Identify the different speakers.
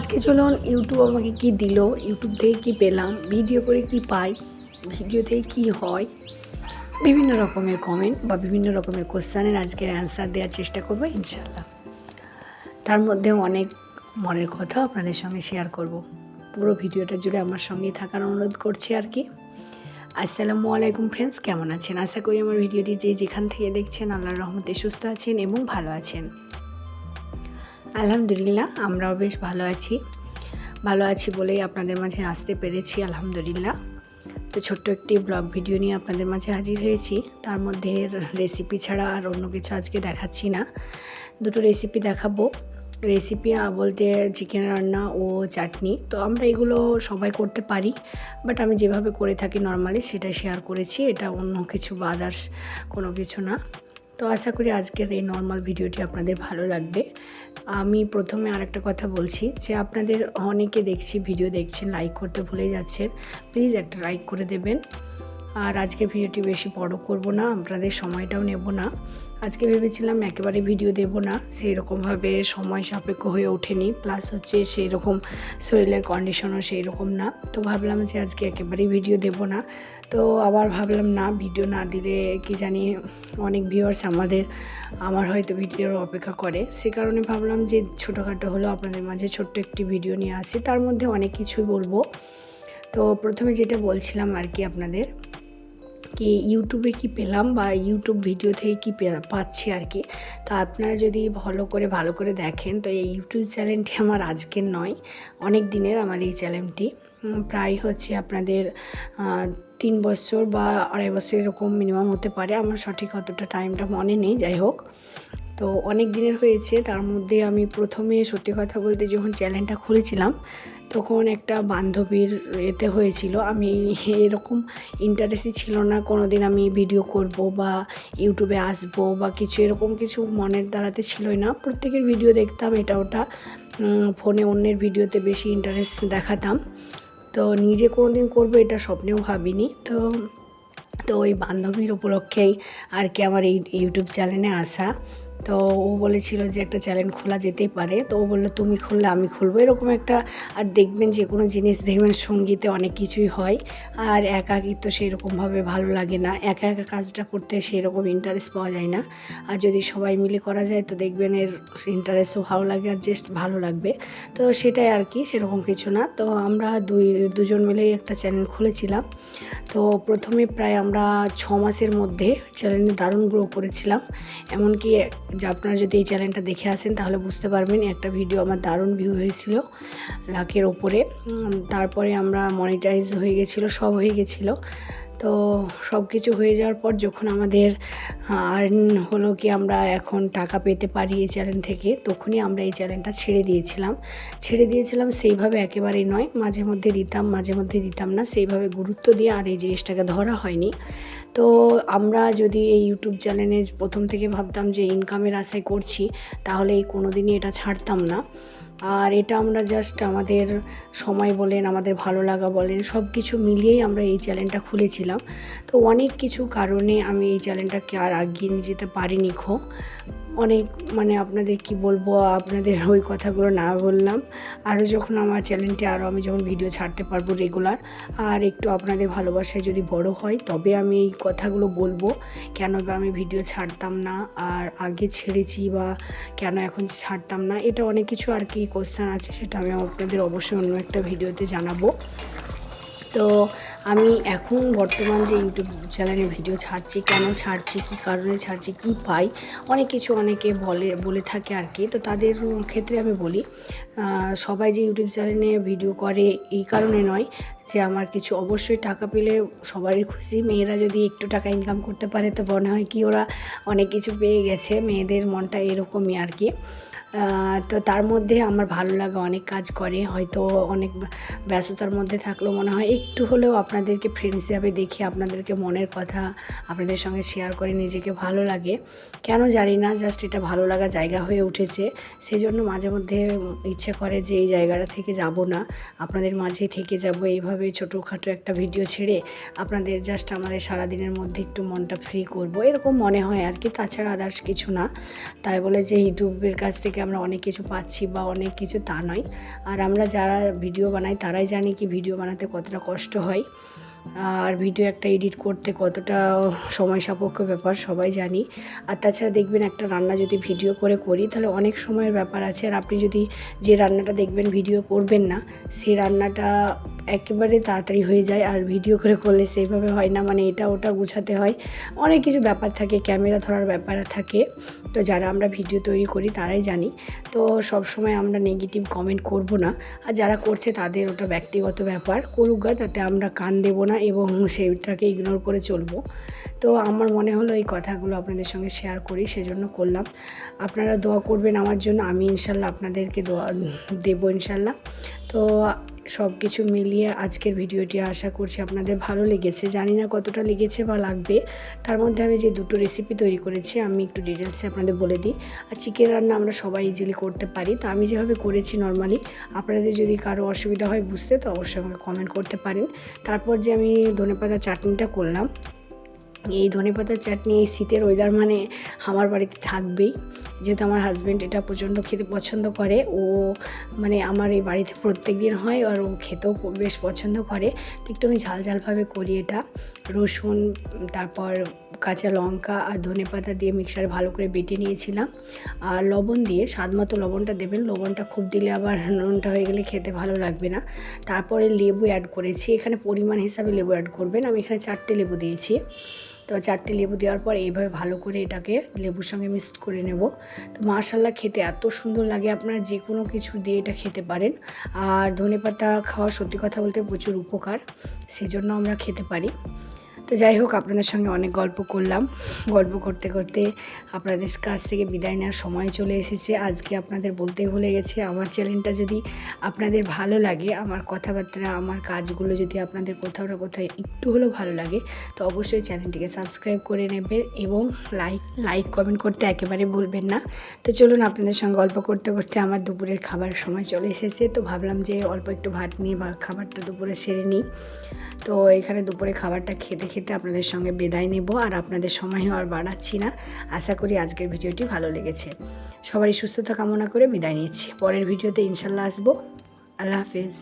Speaker 1: চলুন ইউটিউব আমাকে কি দিল? ইউটিউব থেকে কি পেলাম? ভিডিও করে কি পাই? ভিডিও থেকে কি হয়? বিভিন্ন রকমের কমেন্ট বা বিভিন্ন রকমের কোশ্চানের আজকের অ্যান্সার দেওয়ার চেষ্টা করব ইনশাল্লাহ তার মধ্যে অনেক মনের কথা আপনাদের সঙ্গে শেয়ার করব। পুরো ভিডিওটা জুড়ে আমার সঙ্গে থাকার অনুরোধ করছি আর কি। আসসালামু আলাইকুম ফ্রেন্ডস কেমন আছেন? আশা করি আমার ভিডিওটি যে যেখান থেকে দেখছেন, আল্লাহর রহমতে সুস্থ আছেন এবং ভালো আছেন। আলহামদুলিল্লাহ, আমরাও বেশ ভালো আছি। ভালো আছি বলেই আপনাদের মাঝে আসতে পেরেছি, আলহামদুলিল্লাহ। তো ছোট্ট একটি ব্লগ ভিডিও নিয়ে আপনাদের মাঝে হাজির হয়েছি। তার মধ্যে রেসিপি ছাড়া আর অন্য কিছু আজকে দেখাচ্ছি না। দুটো রেসিপি দেখাবো। রেসিপি বলতে চিকেন রান্না ও চাটনি। তো আমরা এগুলো সবাই করতে পারি বাট আমি যেভাবে করে থাকি নর্মালি সেটা শেয়ার করেছি। এটা অন্য কিছু বা আদার্স কোনো কিছু না। তো আশা করি আজকের এই নর্মাল ভিডিওটি আপনাদের ভালো লাগবে। আমি প্রথমে আর একটা কথা বলছি যে আপনাদের অনেকে দেখছি ভিডিও দেখছেন লাইক করতে ভুলে যাচ্ছেন প্লিজ একটা লাইক করে দেবেন। আর আজকে ভিডিওটি বেশি বড় করব না, আপনাদের সময়টাও নেব না। আজকে ভেবেছিলাম একেবারে ভিডিও দেব না সেই রকমভাবে সময় সাপেক্ষ হয়ে ওঠেনি প্লাস হচ্ছে সেই রকম শরীরের কন্ডিশনও সেই রকম না। তো ভাবলাম যে আজকে একেবারেই ভিডিও দেব না। তো আবার ভাবলাম, না, ভিডিও না দিলে কি জানি অনেক ভিউয়ার্স আমাদের, আমার হয়তো ভিডিওর অপেক্ষা করে। সে কারণে ভাবলাম যে ছোটোখাটো হলো আপনাদের মাঝে ছোট্ট একটি ভিডিও নিয়ে আসি। তার মধ্যে অনেক কিছুই বলব। তো প্রথমে যেটা বলছিলাম আর কি আপনাদের কি ইউটিউবে কি পেলাম বা ইউটিউব ভিডিও থেকে কি পাচ্ছি আর কি। তো আপনারা যদি ভালো করে ভালো করে দেখেন, তো এই ইউটিউব চ্যানেলটি আমার আজকের নয়, অনেক দিনের আমার এই চ্যানেলটি প্রায় হচ্ছে আপনাদের তিন বছর বা আড়াই বছর এরকম মিনিমাম হতে পারে। আমার সঠিক অতটা টাইমটা মনে নেই, যাই হোক। তো অনেক দিনের হয়েছে, তার মধ্যে আমি প্রথমে সত্যি কথা বলতে যখন চ্যানেলটা খুলেছিলাম, তখন একটা বান্ধবীর এতে হয়েছিল। আমি এরকম ইন্টারেস্টই ছিল না কোনো দিন আমি ভিডিও করব বা ইউটিউবে আসব বা কিছু, এরকম কিছু মনের দ্বারাতে ছিলই না। প্রত্যেকের ভিডিও দেখতাম, এটা ওটা ফোনে অন্যের ভিডিওতে বেশি ইন্টারেস্ট দেখাতাম। তো নিজে কোনো দিন করব এটা স্বপ্নেও ভাবিনি। তো তো ওই বান্ধবীর উপলক্ষেই আর কি আমার এই ইউটিউব চ্যানেলে আসা। তো ও বলেছিল যে একটা চ্যানেল খোলা যেতেই পারে। তো ও বলল, তুমি খুললে, আমি খুলবো। এরকম একটা, আর দেখবেন যে কোনো জিনিস দেখবেন সঙ্গীতে অনেক কিছুই হয়, আর একাকিত্ব সেরকমভাবে ভালো লাগে না। একা একা কাজটা করতে সেরকম ইন্টারেস্ট পাওয়া যায় না। আর যদি সবাই মিলে করা যায়, তো দেখবেন এর ইন্টারেস্টও ভালো লাগে আর জাস্ট ভালো লাগবে। তো সেটাই আর কি, সেরকম কিছু না। তো আমরা দুই, দুজন মিলেই একটা চ্যানেল খুলেছিলাম। তো প্রথমে প্রায় আমরা ছ মাসের মধ্যে চ্যানেলে দারুণ গ্রো করেছিলাম। এমনকি যে আপনারা যদি এই চ্যানেলটা দেখে আসেন, তাহলে বুঝতে পারবেন একটা ভিডিও আমার দারুণ ভিউ হয়েছিল লাখের ওপরে। তারপরে আমরা মনিটাইজ হয়ে গেছিল, সব হয়ে গেছিল। তো সব কিছু হয়ে যাওয়ার পর যখন আমাদের আর্ন হলো কি আমরা এখন টাকা পেতে পারি এই চ্যানেল থেকে, তখনই আমরা এই চ্যানেলটা ছেড়ে দিয়েছিলাম। ছেড়ে দিয়েছিলাম সেইভাবে একেবারেই নয়, মাঝে মধ্যে দিতাম, মাঝে মধ্যে দিতাম না। সেইভাবে গুরুত্ব দিয়ে আর এই জিনিসটাকে ধরা হয়নি। তো আমরা যদি এই ইউটিউব চ্যানেলে প্রথম থেকে ভাবতাম যে ইনকামের আশায় করছি, তাহলে এই কোনো দিনই এটা ছাড়তাম না। আর এটা আমরা জাস্ট আমাদের সময় বলেন, আমাদের ভালো লাগা বলেন সব কিছু মিলিয়েই আমরা এই চ্যানেলটা খুলেছিলাম। তো অনেক কিছু কারণে আমি এই চ্যানেলটাকে আর আগিয়ে নিয়ে যেতে পারিনি খো। অনেক মানে আপনাদের কি বলব, আপনাদের ওই কথাগুলো না বললাম। আরও যখন আমার চ্যানেলটি, আরও আমি যখন ভিডিও ছাড়তে পারব রেগুলার আর একটু আপনাদের ভালোবাসায় যদি বড় হয়, তবে আমি এই কথাগুলো বলব, কেন বা আমি ভিডিও ছাড়তাম না, আর আগে ছেড়েছি বা কেন এখন ছাড়তাম না, এটা অনেক কিছু আর কি কোশ্চেন আছে, সেটা আমি আপনাদের অবশ্যই অন্য একটা ভিডিওতে জানাব। তো আমি এখন বর্তমান যে ইউটিউব চ্যানেলে ভিডিও ছাড়ছি, কেন ছাড়ছি, কী কারণে ছাড়ছি, কী পাই, অনেক কিছু অনেকে বলে বলে থাকে আর কি তো তাদের ক্ষেত্রে আমি বলি সবাই যে ইউটিউব চ্যানেলে ভিডিও করে, এই কারণে নয় যে আমার কিছু। অবশ্যই টাকা পেলে সবারই খুশি। মেয়েরা যদি একটু টাকা ইনকাম করতে পারে, তো মনে হয় কি ওরা অনেক কিছু পেয়ে গেছে। মেয়েদের মনটা এরকমই আর কি তো তার মধ্যে আমার ভালো লাগা অনেক কাজ করে। হয়তো অনেক ব্যস্ততার মধ্যে থাকলেও মনে হয় একটু হলেও আপনাদেরকে ফ্রেন্ড হিসাবে দেখি, আপনাদেরকে মনের কথা আপনাদের সঙ্গে শেয়ার করে, নিজেকে ভালো লাগে। কেন জানি না জাস্ট এটা ভালো লাগা জায়গা হয়ে উঠেছে। সেই জন্য মাঝে মধ্যে ইচ্ছে করে যে এই জায়গাটা থেকে যাব না। আপনাদের মাঝে থেকে যাব। এইভাবে ছোটোখাটো একটা ভিডিও ছেড়ে আপনাদের জাস্ট আমাদের সারাদিনের মধ্যে একটু মনটা ফ্রি করব। এরকম মনে হয় আর কি। তাছাড়া আদার্স কিছু না। তাই বলে যে ইউটিউবের কাছ থেকে আমরা অনেক কিছু পাচ্ছি বা অনেক কিছু তা নয়। আর আমরা যারা ভিডিও বানাই, তারাই জানি কি ভিডিও বানাতে কতটা কষ্ট হয়। আর ভিডিও একটা এডিট করতে কতটা সময় সাপেক্ষ ব্যাপার সবাই জানি। আর তাছাড়া দেখবেন একটা রান্না যদি ভিডিও করে করি, তাহলে অনেক সময়ের ব্যাপার আছে। আর আপনি যদি যে রান্নাটা দেখবেন ভিডিও করবেন না সেই রান্নাটা একেবারে তাড়াতাড়ি হয়ে যায় আর ভিডিও করে করলে সেইভাবে হয় না। মানে এটা ওটা গুছাতে হয়। অনেক কিছু ব্যাপার থাকে ক্যামেরা ধরার ব্যাপার থাকে। তো যারা আমরা ভিডিও তৈরি করি তারাই জানি। তো সব সময় আমরা নেগেটিভ কমেন্ট করব না। আর যারা করছে তাদের ওটা ব্যক্তিগত ব্যাপার করুক তাতে আমরা কান দেব না এবং সেইটাকে ইগনোর করে চলবো। তো আমার মনে হলো এই কথাগুলো আপনাদের সঙ্গে শেয়ার করি, সেজন্য করলাম। আপনারা দোয়া করবেন আমার জন্য, আমি ইনশাল্লাহ আপনাদেরকে দোয়া দেবো ইনশাল্লাহ। তো সব কিছু মিলিয়ে আজকের ভিডিওটি আশা করছি আপনাদের ভালো লেগেছে। জানি না কতটা লেগেছে বা লাগবে। তার মধ্যে আমি যে দুটো রেসিপি তৈরি করেছি, আমি একটু ডিটেলসে আপনাদের বলে দিই। আর চিকেন রান্না আমরা সবাই ইজিলি করতে পারি। তো আমি যেভাবে করেছি নর্মালি আপনাদের যদি কারও অসুবিধা হয় বুঝতে, তো অবশ্যই আমাকে কমেন্ট করতে পারেন। তারপর যে আমি ধনেপাতা চাটনিটা করলাম এই ধনেপাতার চাটনি, এই শীতের ওয়েদার মানে আমার বাড়িতে থাকবেই। যেহেতু আমার হাজব্যান্ড এটা প্রচণ্ড খেতে পছন্দ করে, ও মানে আমার এই বাড়িতে প্রত্যেক দিন হয় আর ও খেতেও বেশ পছন্দ করে। তো একটু আমি ঝাল ঝালভাবে করি এটা। রসুন, তারপর কাঁচা লঙ্কা আর ধনে পাতা দিয়ে মিক্সারে ভালো করে বেটে নিয়েছিলাম। আর লবণ দিয়ে স্বাদ মতো লবণটা দেবেন, লবণটা খুব দিলে আবার নুনটা হয়ে গেলে খেতে ভালো লাগবে না। তারপরে লেবু অ্যাড করেছি, এখানে পরিমাণ হিসাবে লেবু অ্যাড করবেন। আমি এখানে চারটে লেবু দিয়েছি। তো চারটে লেবু দেওয়ার পর এইভাবে ভালো করে এটাকে লেবুর সঙ্গে মিক্সড করে নেব। তো মার্শাল্লাহ খেতে এত সুন্দর লাগে, আপনারা যে কোনো কিছু দিয়ে এটা খেতে পারেন। আর ধনে পাতা খাওয়া সত্যি কথা বলতে প্রচুর উপকার, সেজন্য আমরা খেতে পারি। তো যাই হোক, আপনাদের সঙ্গে অনেক গল্প করলাম। গল্প করতে করতে আপনাদের কাছ থেকে বিদায় নেওয়ার সময় চলে এসেছে। আজকে আপনাদের বলতে ভুলে গেছি, আমার চ্যানেলটা যদি আপনাদের ভালো লাগে, আমার কথাবার্তা, আমার কাজগুলো যদি আপনাদের কোথাও না কোথাও একটু হলেও ভালো লাগে, তো অবশ্যই চ্যানেলটিকে সাবস্ক্রাইব করে নেবেন এবং লাইক লাইক, কমেন্ট করতে একেবারে ভুলবেন না। তো চলুন, আপনাদের সঙ্গে গল্প করতে করতে আমার দুপুরের খাবার সময় চলে এসেছে। তো ভাবলাম যে অল্প একটু ভাত নিয়ে বা খাবারটা দুপুরে সেরে নিই। তো এখানে দুপুরে খাবারটা খেতে খেতে আপনাদের সঙ্গে বিদায় নেব আর আপনাদের সময়ও আর বাড়াচ্ছি না। আশা করি আজকের ভিডিওটি ভালো লেগেছে। সবারই সুস্থতা কামনা করে বিদায় নিচ্ছি। পরের ভিডিওতে ইনশাল্লাহ আসব। আল্লাহ হাফিজ।